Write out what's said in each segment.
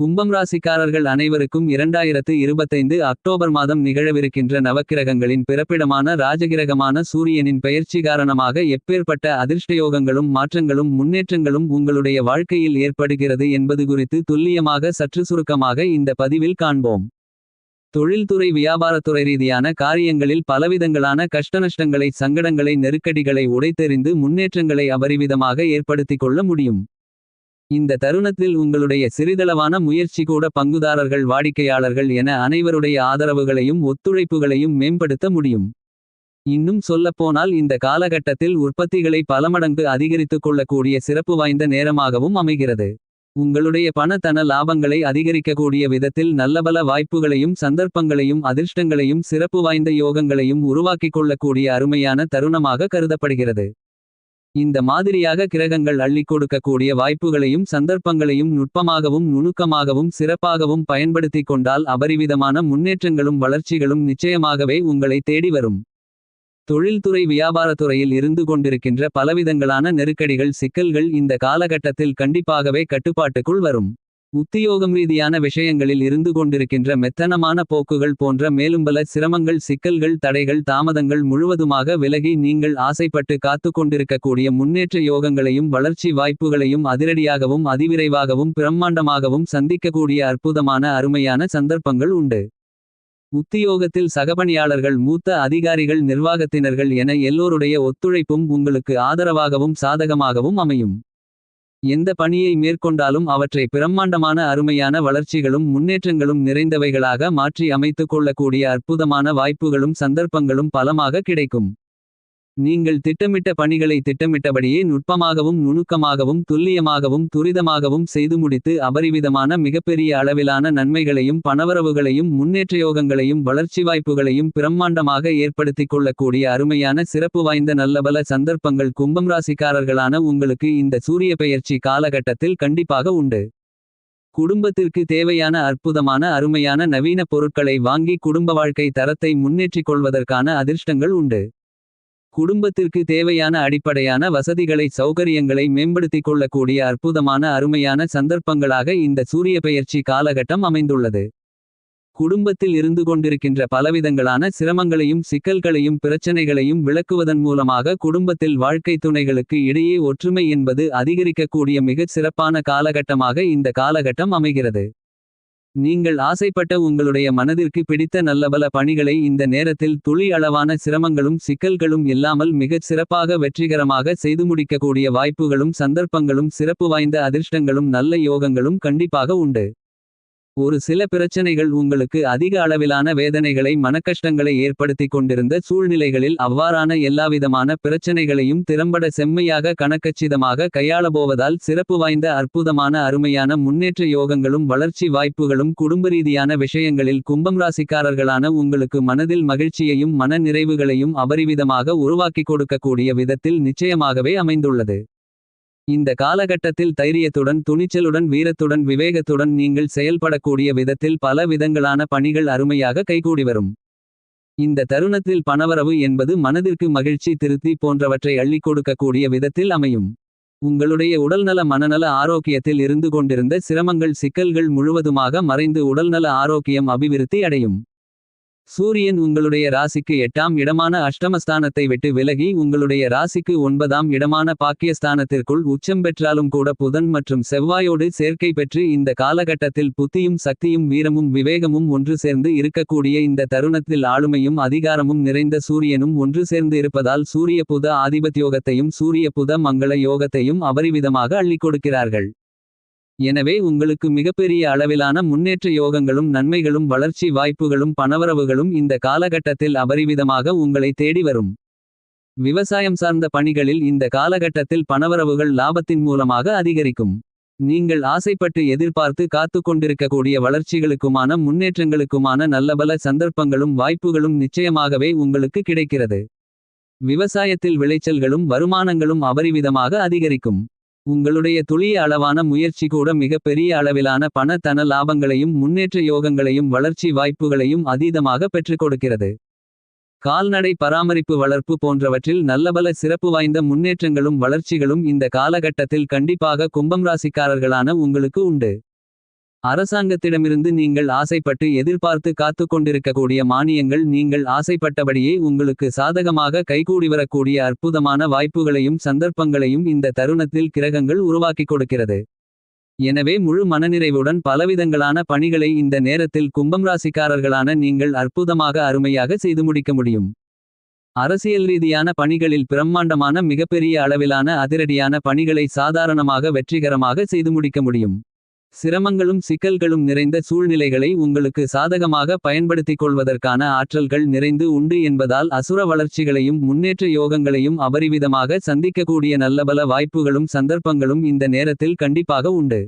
கும்பம் ராசிக்காரர்கள் அனைவருக்கும் இரண்டாயிரத்து இருபத்தைந்து அக்டோபர் மாதம் நிகழவிருக்கின்ற நவக்கிரகங்களின் பிறப்பிடமான ராஜகிரகமான சூரியனின் பெயர்ச்சி காரணமாக எப்பேற்பட்ட அதிர்ஷ்டயோகங்களும் மாற்றங்களும் முன்னேற்றங்களும் உங்களுடைய வாழ்க்கையில் ஏற்படுகிறது என்பது குறித்து துல்லியமாக சற்று சுருக்கமாக இந்த பதிவில் காண்போம். தொழில்துறை வியாபாரத்துறை ரீதியான காரியங்களில் பலவிதங்களான கஷ்டநஷ்டங்களை சங்கடங்களை நெருக்கடிகளை உடைத்தெறிந்து முன்னேற்றங்களை அபரிவிதமாக ஏற்படுத்திக் கொள்ள முடியும். இந்த தருணத்தில் உங்களுடைய சிறிதளவான முயற்சி கூட பங்குதாரர்கள் வாடிக்கையாளர்கள் என அனைவருடைய ஆதரவுகளையும் ஒத்துழைப்புகளையும் மேம்படுத்த முடியும். இன்னும் சொல்லப்போனால் இந்த காலகட்டத்தில் உற்பத்திகளை பலமடங்கு அதிகரித்துக் கொள்ளக்கூடிய சிறப்பு வாய்ந்த நேரமாகவும் அமைகிறது. உங்களுடைய பண தன லாபங்களை அதிகரிக்கக்கூடிய விதத்தில் நல்லபல வாய்ப்புகளையும் சந்தர்ப்பங்களையும் அதிர்ஷ்டங்களையும் சிறப்பு வாய்ந்த யோகங்களையும் உருவாக்கிக் கொள்ளக்கூடிய அருமையான தருணமாக கருதப்படுகிறது. இந்த மாதிரியாக கிரகங்கள் அள்ளிக் கொடுக்கக்கூடிய வாய்ப்புகளையும் சந்தர்ப்பங்களையும் நுட்பமாகவும் நுணுக்கமாகவும் சிறப்பாகவும் பயன்படுத்திக் கொண்டால் அபரிவிதமான முன்னேற்றங்களும் வளர்ச்சிகளும் நிச்சயமாகவே உங்களை தேடி வரும். தொழில்துறை வியாபாரத்துறையில் இருந்து கொண்டிருக்கின்ற பலவிதங்களான நெருக்கடிகள் சிக்கல்கள் இந்த காலகட்டத்தில் கண்டிப்பாகவே கட்டுப்பாட்டுக்குள் வரும். உத்தியோகம் ரீதியான விஷயங்களில் இருந்து கொண்டிருக்கின்ற மெத்தனமான போக்குகள் போன்ற மேலும்பல சிரமங்கள் சிக்கல்கள் தடைகள் தாமதங்கள் முழுவதுமாக விலகி நீங்கள் ஆசைப்பட்டு காத்து கொண்டிருக்கக்கூடிய முன்னேற்ற யோகங்களையும் வளர்ச்சி வாய்ப்புகளையும் அதிரடியாகவும் அதிவிரைவாகவும் பிரம்மாண்டமாகவும் சந்திக்கக்கூடிய அற்புதமான அருமையான சந்தர்ப்பங்கள் உண்டு. உத்தியோகத்தில் சகபணியாளர்கள் மூத்த அதிகாரிகள் நிர்வாகத்தினர்கள் என எல்லோருடைய ஒத்துழைப்பும் உங்களுக்கு ஆதரவாகவும் சாதகமாகவும் அமையும். எந்த பணியை மேற்கொண்டாலும் அவற்றை பிரம்மாண்டமான அருமையான வளர்ச்சிகளும் முன்னேற்றங்களும் நிறைந்தவைகளாக மாற்றி அமைத்துக் கொள்ளக்கூடிய அற்புதமான வாய்ப்புகளும் சந்தர்ப்பங்களும் பலமாக கிடைக்கும். நீங்கள் திட்டமிட்ட பணிகளை திட்டமிட்டபடியே நுட்பமாகவும் நுணுக்கமாகவும் துல்லியமாகவும் துரிதமாகவும் செய்து முடித்து அபரிவிதமான மிகப்பெரிய அளவிலான நன்மைகளையும் பணவரவுகளையும் முன்னேற்றயோகங்களையும் வளர்ச்சி வாய்ப்புகளையும் பிரம்மாண்டமாக ஏற்படுத்திக் கொள்ளக்கூடிய அருமையான சிறப்பு வாய்ந்த நல்லபல சந்தர்ப்பங்கள் கும்பம் ராசிக்காரர்களான உங்களுக்கு இந்த சூரிய பெயர்ச்சி காலகட்டத்தில் கண்டிப்பாக உண்டு. குடும்பத்திற்கு தேவையான அற்புதமான அருமையான நவீன பொருட்களை வாங்கி குடும்ப வாழ்க்கை தரத்தை முன்னேற்றிக் கொள்வதற்கான அதிர்ஷ்டங்கள் உண்டு. குடும்பத்திற்கு தேவையான அடிப்படையான வசதிகளை சௌகரியங்களை மேம்படுத்திக் கொள்ளக்கூடிய அற்புதமான அருமையான சந்தர்ப்பங்களாக இந்த சூரிய பெயர்ச்சி காலகட்டம் அமைந்துள்ளது. குடும்பத்தில் இருந்து கொண்டிருக்கின்ற பலவிதங்களான சிரமங்களையும் சிக்கல்களையும் பிரச்சனைகளையும் விளக்குவதன் மூலமாக குடும்பத்தில் வாழ்க்கை துணைகளுக்கு இடையே ஒற்றுமை என்பது அதிகரிக்கக்கூடிய மிகச் சிறப்பான காலகட்டமாக இந்த காலகட்டம் அமைகிறது. நீங்கள் ஆசைப்பட்ட உங்களுடைய மனதிற்கு பிடித்த நல்லபல பணிகளை இந்த நேரத்தில் துளி அளவான சிரமங்களும் சிக்கல்களும் இல்லாமல் மிகச் சிறப்பாக வெற்றிகரமாக செய்து முடிக்கக்கூடிய வாய்ப்புகளும் சந்தர்ப்பங்களும் சிறப்பு வாய்ந்த அதிர்ஷ்டங்களும் நல்ல யோகங்களும் கண்டிப்பாக உண்டு. ஒரு சில பிரச்சனைகள் உங்களுக்கு அதிக அளவிலான வேதனைகளை மனக்கஷ்டங்களை ஏற்படுத்திக் கொண்டிருந்த சூழ்நிலைகளில் அவ்வாறான எல்லாவிதமான பிரச்சனைகளையும் திறம்பட செம்மையாக கணக்கச்சிதமாக கையாளபோவதால் சிறப்பு வாய்ந்த அற்புதமான அருமையான முன்னேற்ற யோகங்களும் வளர்ச்சி வாய்ப்புகளும் குடும்பரீதியான விஷயங்களில் கும்பம் ராசிக்காரர்களான உங்களுக்கு மனதில் மகிழ்ச்சியையும் மன நிறைவுகளையும் அபரிவிதமாக உருவாக்கிக் கொடுக்கக்கூடிய விதத்தில் நிச்சயமாகவே அமைந்துள்ளது. இந்த காலகட்டத்தில் தைரியத்துடன் துணிச்சலுடன் வீரத்துடன் விவேகத்துடன் நீங்கள் செயல்படக்கூடிய விதத்தில் பல விதங்களான பணிகள் அருமையாக கைகூடி வரும். இந்த தருணத்தில் பணவரவு என்பது மனதிற்கு மகிழ்ச்சி திருப்தி போன்றவற்றை அள்ளிக் கொடுக்கக்கூடிய விதத்தில் அமையும். உங்களுடைய உடல்நல மனநல ஆரோக்கியத்தில் இருந்து கொண்டிருந்த சிரமங்கள் சிக்கல்கள் முழுவதுமாக மறைந்து உடல்நல ஆரோக்கியம் அபிவிருத்தி அடையும். சூரியன் உங்களுடைய ராசிக்கு எட்டாம் இடமான அஷ்டமஸ்தானத்தை விட்டு விலகி உங்களுடைய ராசிக்கு ஒன்பதாம் இடமான பாக்கியஸ்தானத்திற்குள் உச்சம் பெற்றாலும் கூட புதன் மற்றும் செவ்வாயோடு சேர்க்கை பெற்று இந்த காலகட்டத்தில் புத்தியும் சக்தியும் வீரமும் விவேகமும் ஒன்று சேர்ந்து இருக்கக்கூடிய இந்த தருணத்தில் ஆளுமையும் அதிகாரமும் நிறைந்த சூரியனும் ஒன்று சேர்ந்து இருப்பதால் சூரிய புத ஆதிபத்யோகத்தையும் சூரிய புத மங்கள யோகத்தையும் அபரிவிதமாக அள்ளிக் கொடுக்கிறார்கள். எனவே உங்களுக்கு மிகப்பெரிய அளவிலான முன்னேற்ற யோகங்களும் நன்மைகளும் வளர்ச்சி வாய்ப்புகளும் பணவரவுகளும் இந்த காலகட்டத்தில் அபரிவிதமாக உங்களை தேடி வரும். விவசாயம் சார்ந்த பணிகளில் இந்த காலகட்டத்தில் பணவரவுகள் லாபத்தின் மூலமாக அதிகரிக்கும். நீங்கள் ஆசைப்பட்டு எதிர்பார்த்து காத்து கொண்டிருக்கக்கூடிய வளர்ச்சிகளுக்குமான முன்னேற்றங்களுக்குமான நல்லபல சந்தர்ப்பங்களும் வாய்ப்புகளும் நிச்சயமாகவே உங்களுக்கு கிடைக்கிறது. விவசாயத்தில் விளைச்சல்களும் வருமானங்களும் அபரிவிதமாக அதிகரிக்கும். உங்களுடைய துளிய அளவான முயற்சி கூட மிகப்பெரிய அளவிலான பண தன லாபங்களையும் முன்னேற்ற யோகங்களையும் வளர்ச்சி வாய்ப்புகளையும் அதீதமாக பெற்றுக் கொடுக்கிறது. கால்நடை பராமரிப்பு வளர்ப்பு போன்றவற்றில் நல்லபல சிறப்பு வாய்ந்த முன்னேற்றங்களும் வளர்ச்சிகளும் இந்த காலகட்டத்தில் கண்டிப்பாக கும்பம் ராசிக்காரர்களான உங்களுக்கு உண்டு. அரசாங்கத்திடமிருந்து நீங்கள் ஆசைப்பட்டு எதிர்பார்த்து காத்து கொண்டிருக்கக்கூடிய மானியங்கள் நீங்கள் ஆசைப்பட்டபடியே உங்களுக்கு சாதகமாக கைகூடிவரக்கூடிய அற்புதமான வாய்ப்புகளையும் சந்தர்ப்பங்களையும் இந்த தருணத்தில் கிரகங்கள் உருவாக்கிக் கொடுக்கிறது. எனவே முழு மனநிறைவுடன் பலவிதங்களான பணிகளை இந்த நேரத்தில் கும்பம் ராசிக்காரர்களான நீங்கள் அற்புதமாக அருமையாக செய்து முடிக்க முடியும். அரசியல் ரீதியான பணிகளில் பிரம்மாண்டமான மிகப்பெரிய அளவிலான அதிரடியான பணிகளை சாதாரணமாக வெற்றிகரமாக செய்து முடிக்க முடியும். சிரமங்களும் சிக்கல்களும் நிறைந்த சூழ்நிலைகளை உங்களுக்கு சாதகமாக பயன்படுத்திக் கொள்வதற்கான ஆற்றல்கள் நிறைந்து உண்டு என்பதால் அசுர வளர்ச்சிகளையும் முன்னேற்ற யோகங்களையும் அபரிவிதமாக சந்திக்கக்கூடிய நல்லபல வாய்ப்புகளும் சந்தர்ப்பங்களும் இந்த நேரத்தில் கண்டிப்பாக உண்டு.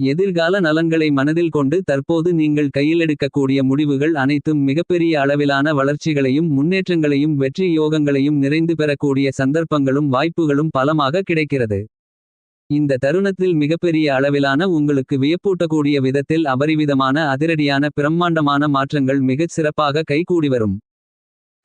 எதிர்கால நலன்களை மனதில் கொண்டு தற்போது நீங்கள் கையிலெடுக்கக்கூடிய முடிவுகள் அனைத்தும் மிகப்பெரிய அளவிலான வளர்ச்சிகளையும் முன்னேற்றங்களையும் வெற்றி யோகங்களையும் நிறைந்து பெறக்கூடிய சந்தர்ப்பங்களும் வாய்ப்புகளும் பலமாக கிடைக்கிறது. இந்த தருணத்தில் மிகப்பெரிய அளவிலான உங்களுக்கு வியப்பூட்டக்கூடிய விதத்தில் அபரிவிதமான அதிரடியான பிரம்மாண்டமான மாற்றங்கள் மிகச் சிறப்பாக கைகூடிவரும்.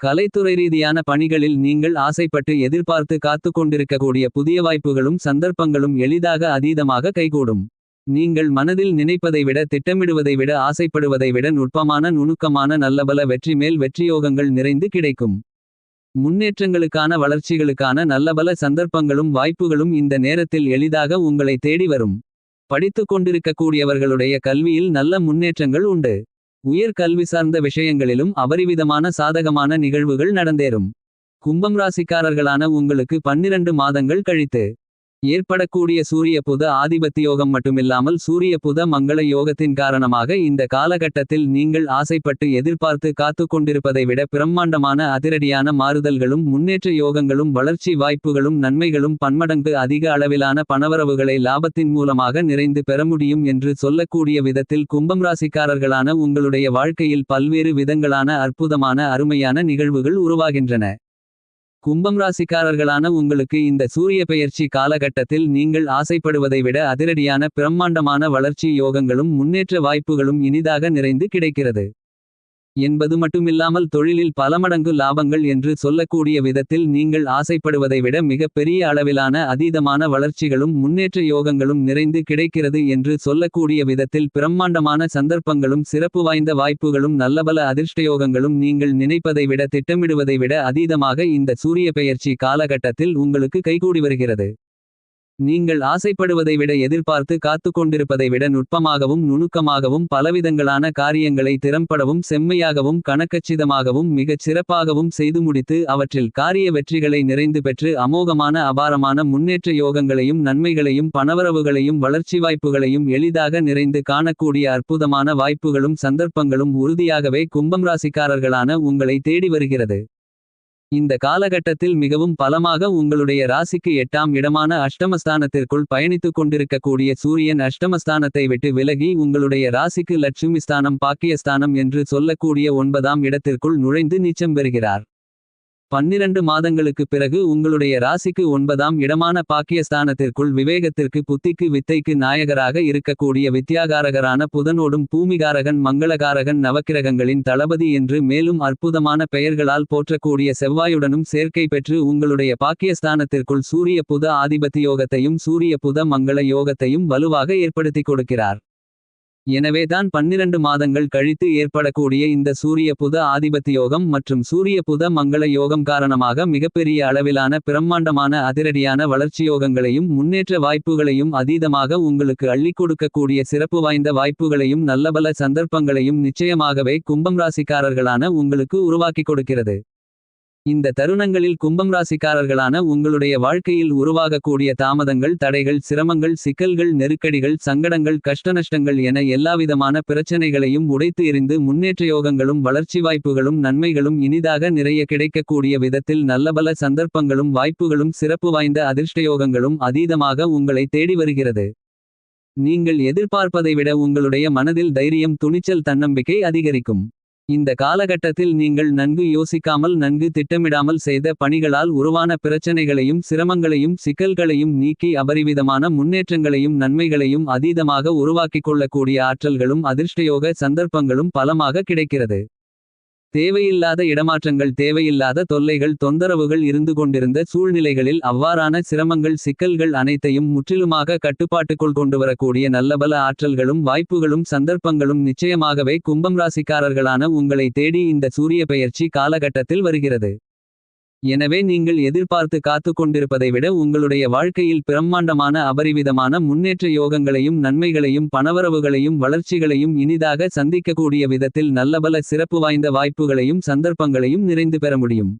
கலைத்துறை ரீதியான பணிகளில் நீங்கள் ஆசைப்பட்டு எதிர்பார்த்து காத்துக் கொண்டிருக்கக்கூடிய புதிய வாய்ப்புகளும் சந்தர்ப்பங்களும் எளிதாக அதீதமாக கைகூடும். நீங்கள் மனதில் நினைப்பதை விட திட்டமிடுவதை விட ஆசைப்படுவதை விட நுட்பமான நுணுக்கமான நல்லபல வெற்றி மேல் வெற்றியோகங்கள் நிறைந்து கிடைக்கும். முன்னேற்றங்களுக்கான வளர்ச்சிகளுக்கான நல்லபல சந்தர்ப்பங்களும் வாய்ப்புகளும் இந்த நேரத்தில் எளிதாக உங்களை தேடி வரும். படித்துக் கொண்டிருக்கக்கூடியவர்களுடைய கல்வியில் நல்ல முன்னேற்றங்கள் உண்டு. உயர் கல்வி சார்ந்த விஷயங்களிலும் அபரிவிதமான சாதகமான நிகழ்வுகள் நடந்தேறும். கும்பம் ராசிக்காரர்களான உங்களுக்கு 12 மாதங்கள் கழித்து. ஏற்படக்கூடிய சூரிய புத ஆதிபத்தியோகம் மட்டுமில்லாமல் சூரிய புத மங்கள யோகத்தின் காரணமாக இந்த காலகட்டத்தில் நீங்கள் ஆசைப்பட்டு எதிர்பார்த்து காத்துக் கொண்டிருப்பதை விட பிரம்மாண்டமான அதிரடியான மாறுதல்களும் முன்னேற்ற யோகங்களும் வளர்ச்சி வாய்ப்புகளும் நன்மைகளும் பன்மடங்கு அதிக அளவிலான பணவரவுகளை லாபத்தின் மூலமாக நிறைந்து பெற முடியும் என்று சொல்லக்கூடிய விதத்தில் கும்பம் ராசிக்காரர்களான உங்களுடைய வாழ்க்கையில் பல்வேறு விதங்களான அற்புதமான அருமையான நிகழ்வுகள் உருவாகின்றன. கும்பம் ராசிக்காரர்களான உங்களுக்கு இந்த சூரிய பெயர்ச்சி காலகட்டத்தில் நீங்கள் ஆசைப்படுவதை விட அதிரடியான பிரம்மாண்டமான வளர்ச்சி யோகங்களும் முன்னேற்ற வாய்ப்புகளும் இனிதாக நிறைந்து கிடைக்கிறது. என்பது மட்டுமில்லாமல் தொழிலில் பலமடங்கு லாபங்கள் என்று சொல்லக்கூடிய விதத்தில் நீங்கள் ஆசைப்படுவதை விட மிகப்பெரிய அளவிலான அதீதமான வளர்ச்சிகளும் முன்னேற்ற யோகங்களும் நிறைந்து கிடைக்கிறது என்று சொல்லக்கூடிய விதத்தில் பிரம்மாண்டமான சந்தர்ப்பங்களும் சிறப்பு வாய்ந்த வாய்ப்புகளும் நல்லபல அதிர்ஷ்டயோகங்களும் நீங்கள் நினைப்பதை விட திட்டமிடுவதை விட அதீதமாக இந்த சூரிய பெயர்ச்சி காலகட்டத்தில் உங்களுக்கு கைகூடி வருகிறது. நீங்கள் ஆசைப்படுவதை விட எதிர்பார்த்து காத்துக் கொண்டிருப்பதை விட நுட்பமாகவும் நுணுக்கமாகவும் பலவிதங்களான காரியங்களை திறம்படவும் செம்மையாகவும் கணக்கச்சிதமாகவும் மிகச் சிறப்பாகவும் செய்து முடித்து அவற்றில் காரிய வெற்றிகளை நிறைந்து பெற்று அமோகமான அபாரமான முன்னேற்ற யோகங்களையும் நன்மைகளையும் பணவரவுகளையும் வளர்ச்சி வாய்ப்புகளையும் எளிதாக நிறைந்து காணக்கூடிய அற்புதமான வாய்ப்புகளும் சந்தர்ப்பங்களும் உறுதியாகவே கும்பம் ராசிக்காரர்களான உங்களை தேடி வருகிறது. இந்த காலகட்டத்தில் மிகவும் பலமாக உங்களுடைய ராசிக்கு எட்டாம் இடமான அஷ்டமஸ்தானத்திற்குள் பயணித்துக் கொண்டிருக்கக்கூடிய சூரியன் அஷ்டமஸ்தானத்தை விட்டு விலகி உங்களுடைய ராசிக்கு லட்சுமி ஸ்தானம் பாக்கியஸ்தானம் என்று சொல்லக்கூடிய ஒன்பதாம் இடத்திற்குள் நுழைந்து நீச்சம் பெறுகிறார். 12 மாதங்களுக்குப் பிறகு உங்களுடைய ராசிக்கு ஒன்பதாம் இடமான பாக்கியஸ்தானத்திற்குள் விவேகத்திற்கு புத்திக்கு வித்தைக்கு நாயகராக இருக்கக்கூடிய வித்யாகாரகரான புதனோடும் பூமிகாரகன் மங்களகாரகன் நவக்கிரகங்களின் தளபதி என்று மேலும் அற்புதமான பெயர்களால் போற்றக்கூடிய செவ்வாயுடனும் சேர்க்கை பெற்று உங்களுடைய பாக்கியஸ்தானத்திற்குள் சூரிய புத ஆதிபத்தியோகத்தையும் சூரிய புத மங்கள யோகத்தையும் வலுவாக ஏற்படுத்திக் கொடுக்கிறார். எனவேதான் 12 மாதங்கள் கழித்து ஏற்படக்கூடிய இந்த சூரிய புத ஆதிபத்தியோகம் மற்றும் சூரிய புத மங்கள யோகம் காரணமாக மிகப்பெரிய அளவிலான பிரம்மாண்டமான அதிரடியான வளர்ச்சியோகங்களையும் முன்னேற்ற வாய்ப்புகளையும் அதீதமாக உங்களுக்கு அள்ளிக் கொடுக்கக்கூடிய சிறப்பு வாய்ந்த வாய்ப்புகளையும் நல்லபல சந்தர்ப்பங்களையும் நிச்சயமாகவே கும்பம் ராசிக்காரர்களான உங்களுக்கு உருவாக்கிக் கொடுக்கிறது. இந்த தருணங்களில் கும்பம் ராசிக்காரர்களான உங்களுடைய வாழ்க்கையில் உருவாகக்கூடிய தாமதங்கள் தடைகள் சிரமங்கள் சிக்கல்கள் நெருக்கடிகள் சங்கடங்கள் கஷ்டநஷ்டங்கள் என எல்லாவிதமான பிரச்சனைகளையும் உடைத்து எறிந்து முன்னேற்ற யோகங்களும் வளர்ச்சி வாய்ப்புகளும் நன்மைகளும் இனிதாக நிறைய கிடைக்கக்கூடிய விதத்தில் நல்லபல சந்தர்ப்பங்களும் வாய்ப்புகளும் சிறப்பு வாய்ந்த அதிர்ஷ்டயோகங்களும் அதீதமாக உங்களை தேடி வருகிறது. நீங்கள் எதிர்பார்ப்பதை விட உங்களுடைய மனதில் தைரியம் துணிச்சல் தன்னம்பிக்கை அதிகரிக்கும். இந்த காலகட்டத்தில் நீங்கள் நன்கு யோசிக்காமல் நன்கு திட்டமிடாமல் செய்த பணிகளால் உருவான பிரச்சனைகளையும் சிரமங்களையும் சிக்கல்களையும் நீக்கி அபரிவிதமான முன்னேற்றங்களையும் நன்மைகளையும் அதீதமாக உருவாக்கிக் கொள்ளக்கூடிய ஆற்றல்களும் அதிர்ஷ்டயோக சந்தர்ப்பங்களும் பலமாக கிடைக்கிறது. தேவையில்லாத இடமாற்றங்கள் தேவையில்லாத தொல்லைகள் தொந்தரவுகள் இருந்து கொண்டிருந்த சூழ்நிலைகளில் அவ்வாறான சிரமங்கள் சிக்கல்கள் அனைத்தையும் முற்றிலுமாக கட்டுப்பாட்டுக்குள் கொண்டுவரக்கூடிய நல்லபல ஆற்றல்களும் வாய்ப்புகளும் சந்தர்ப்பங்களும் நிச்சயமாகவே கும்பம் ராசிக்காரர்களான உங்களை தேடி இந்த சூரிய பெயர்ச்சி காலகட்டத்தில் வருகிறது. எனவே நீங்கள் எதிர்பார்த்து காத்துக் கொண்டிருப்பதை விட உங்களுடைய வாழ்க்கையில் பிரம்மாண்டமான அபரிவிதமான முன்னேற்ற யோகங்களையும் நன்மைகளையும் பணவரவுகளையும் வளர்ச்சிகளையும் இனிதாக சந்திக்கக்கூடிய விதத்தில் நல்லபல சிறப்பு வாய்ந்த வாய்ப்புகளையும் சந்தர்ப்பங்களையும் நிறைந்து பெற முடியும்.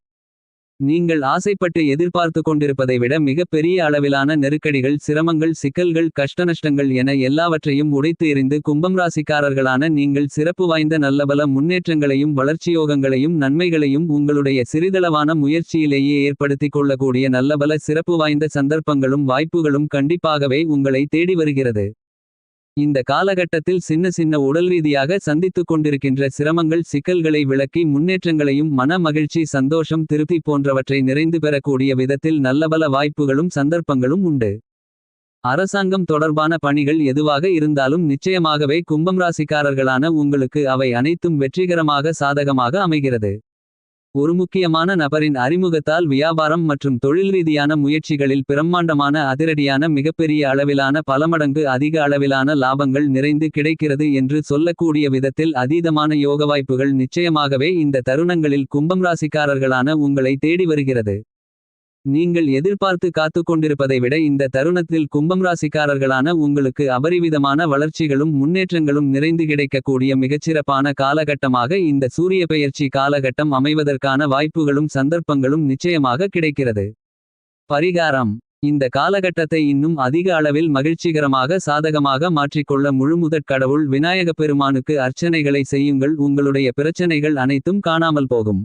நீங்கள் ஆசைப்பட்டு எதிர்பார்த்து கொண்டிருப்பதை விட மிகப்பெரிய அளவிலான நெருக்கடிகள் சிரமங்கள் சிக்கல்கள் கஷ்டநஷ்டங்கள் என எல்லாவற்றையும் உடைத்து எறிந்து கும்பம் ராசிக்காரர்களான நீங்கள் சிறப்பு வாய்ந்த நல்லபல முன்னேற்றங்களையும் வளர்ச்சியோகங்களையும் நன்மைகளையும் உங்களுடைய சிறிதளவான முயற்சியிலேயே ஏற்படுத்திக் கொள்ளக்கூடிய நல்லபல சிறப்பு வாய்ந்த சந்தர்ப்பங்களும் வாய்ப்புகளும் கண்டிப்பாகவே உங்களை தேடி வருகிறது. இந்த காலகட்டத்தில் சின்ன சின்ன உடல் ரீதியாக சந்தித்துக் கொண்டிருக்கின்ற சிரமங்கள் சிக்கல்களை விளக்கி முன்னேற்றங்களையும் மன மகிழ்ச்சி சந்தோஷம் திருப்தி போன்றவற்றை நிறைந்து பெறக்கூடிய விதத்தில் நல்லபல வாய்ப்புகளும் சந்தர்ப்பங்களும் உண்டு. அரசாங்கம் தொடர்பான பணிகள் எதுவாக இருந்தாலும் நிச்சயமாகவே கும்பம் ராசிக்காரர்களான உங்களுக்கு அவை அனைத்தும் வெற்றிகரமாக சாதகமாக அமைகிறது. ஒரு முக்கியமான நபரின் அறிமுகத்தால் வியாபாரம் மற்றும் தொழில் ரீதியான முயற்சிகளில் பிரம்மாண்டமான அதிரடியான மிகப்பெரிய அளவிலான பலமடங்கு அதிக அளவிலான லாபங்கள் நிறைந்து கிடைக்கிறது என்று சொல்லக்கூடிய விதத்தில் அதீதமான யோகவாய்ப்புகள் நிச்சயமாகவே இந்த தருணங்களில் கும்பம் ராசிக்காரர்களான உங்களை தேடி வருகிறது. நீங்கள் எதிர்பார்த்து காத்துக் கொண்டிருப்பதை விட இந்த தருணத்தில் கும்பம் ராசிக்காரர்களான உங்களுக்கு அபரிவிதமான வளர்ச்சிகளும் முன்னேற்றங்களும் நிறைந்து கிடைக்கக்கூடிய மிகச்சிறப்பான காலகட்டமாக இந்த சூரிய பெயர்ச்சி காலகட்டம் அமைவதற்கான வாய்ப்புகளும் சந்தர்ப்பங்களும் நிச்சயமாக கிடைக்கிறது. பரிகாரம் இந்த காலகட்டத்தை இன்னும் அதிக அளவில் மகிழ்ச்சிகரமாக சாதகமாக மாற்றிக்கொள்ள முழுமுதற் கடவுள் விநாயகப் பெருமானுக்கு அர்ச்சனைகளை செய்யுங்கள் உங்களுடைய பிரச்சனைகள் அனைத்தும் காணாமல் போகும்.